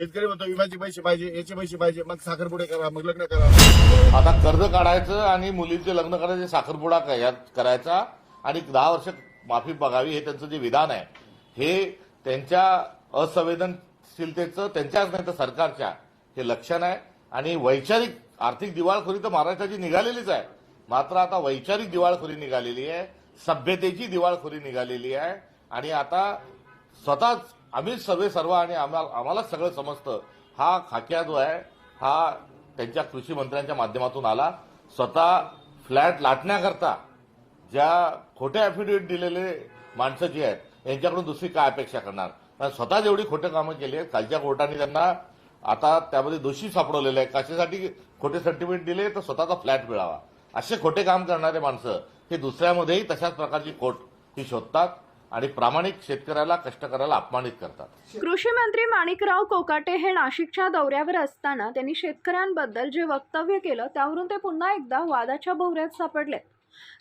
शेतकरी म्हणतो विम्याचे पैसे पाहिजे याचे पैसे पाहिजे मग साखरपुडे करा मग लग्न करा. आता कर्ज काढायचं आणि मुलींचे लग्न करायचे साखरपुडा करायचा आणि दहा वर्ष माफी बघावी हे त्यांचं जे विधान आहे हे त्यांच्या असंवेदनशीलतेचं त्यांच्याच नाही तर सरकारच्या हे लक्षण आहे. आणि वैचारिक आर्थिक दिवाळखोरी तर महाराष्ट्राची निघालेलीच आहे. मात्र आता वैचारिक दिवाळखोरी निघालेली आहे सभ्यतेची दिवाळखोरी निघालेली आहे. आणि आता स्वतःच आम्हीच सर्वे सर्व आणि आम्हाला आम्हालाच सगळं समजतं. हा खाक्या जो आहे हा त्यांच्या कृषी मंत्र्यांच्या माध्यमातून आला. स्वतः फ्लॅट लाटण्याकरता ज्या खोटे अफिडेव्हिट दिलेले माणसं जी आहेत यांच्याकडून दुसरी काय अपेक्षा करणार? कारण स्वतः जेवढी खोटे कामं केली आहेत खालच्या कोर्टाने त्यांना आता त्यामध्ये दोषी सापडवलेले आहे कशासाठी खोटे सर्टिफिकेट दिले तर स्वतःचा फ्लॅट मिळावा. असे खोटे काम करणारे माणसं हे दुसऱ्यामध्येही तशाच प्रकारची खोट ही शोधतात. आणि प्रामाणिक शेतकऱ्याला कष्टकऱ्याला अपमानित करतात. कृषी मंत्री माणिकराव कोकाटे हे नाशिकच्या दौऱ्यावर असताना त्यांनी शेतकऱ्यांबद्दल जे वक्तव्य केलं त्यावरून ते पुन्हा एकदा वादाच्या भोवऱ्यात सापडले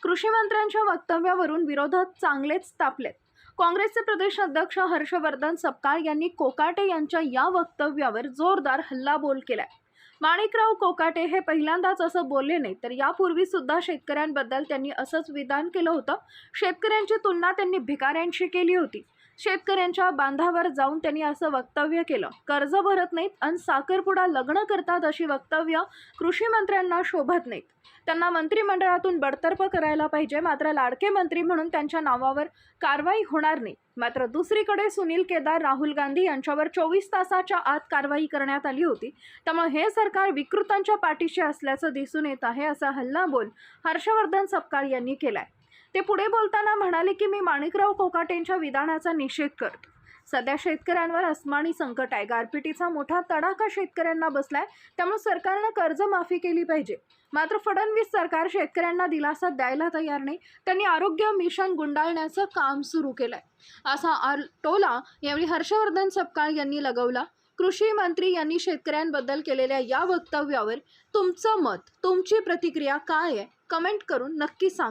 कृषी मंत्र्यांच्या वक्तव्यावरून विरोधक चांगलेच तापलेत. काँग्रेसचे प्रदेश अध्यक्ष हर्षवर्धन सपकाळ यांनी कोकाटे यांच्या या वक्तव्यावर जोरदार हल्लाबोल केलाय. माणिकराव कोकाटे हे पहिल्यांदाच असं बोलले नाही तर यापूर्वी सुद्धा शेतकऱ्यांबद्दल त्यांनी असंच विधान केलं होतं. शेतकऱ्यांची तुलना त्यांनी भिकाऱ्यांशी केली होती. शेतकऱ्यांच्या बांधावर जाऊन त्यांनी असं वक्तव्य केलं. कर्ज भरत नाहीत आणि साखरपुडा लग्न करतात अशी वक्तव्य कृषी मंत्र्यांना शोभत नाहीत. त्यांना मंत्रिमंडळातून बडतर्फ करायला पाहिजे मात्र लाडके मंत्री म्हणून त्यांच्या नावावर कारवाई होणार नाही. मात्र दुसरीकडे सुनील केदार राहुल गांधी यांच्यावर चोवीस तासाच्या आत कारवाई करण्यात आली होती. त्यामुळे हे सरकार विकृतांच्या पाठीशी असल्याचं दिसून येत आहे असा हल्लाबोल हर्षवर्धन सपकाळ यांनी केलाय. ते पुढे बोलताना म्हणाले की मी माणिकराव कोकाटेंच्या विधानाचा निषेध करतो. सध्या शेतकऱ्यांवर अस्मानी संकट आहे. गारपिटीचा मोठा तडाखा शेतकऱ्यांना बसलाय. त्यामुळे सरकारनं कर्जमाफी केली पाहिजे. मात्र फडणवीस सरकार शेतकऱ्यांना दिलासा द्यायला तयार नाही. त्यांनी आरोग्य मिशन गुंडाळण्याचं काम सुरू केलंय. असा आर टोला यावेळी हर्षवर्धन सपकाळ यांनी लगवला. कृषी मंत्री यांनी शेतकऱ्यांबद्दल केलेल्या या वक्तव्यावर तुमचं मत तुमची प्रतिक्रिया काय आहे? कमेंट करून नक्की सांगा.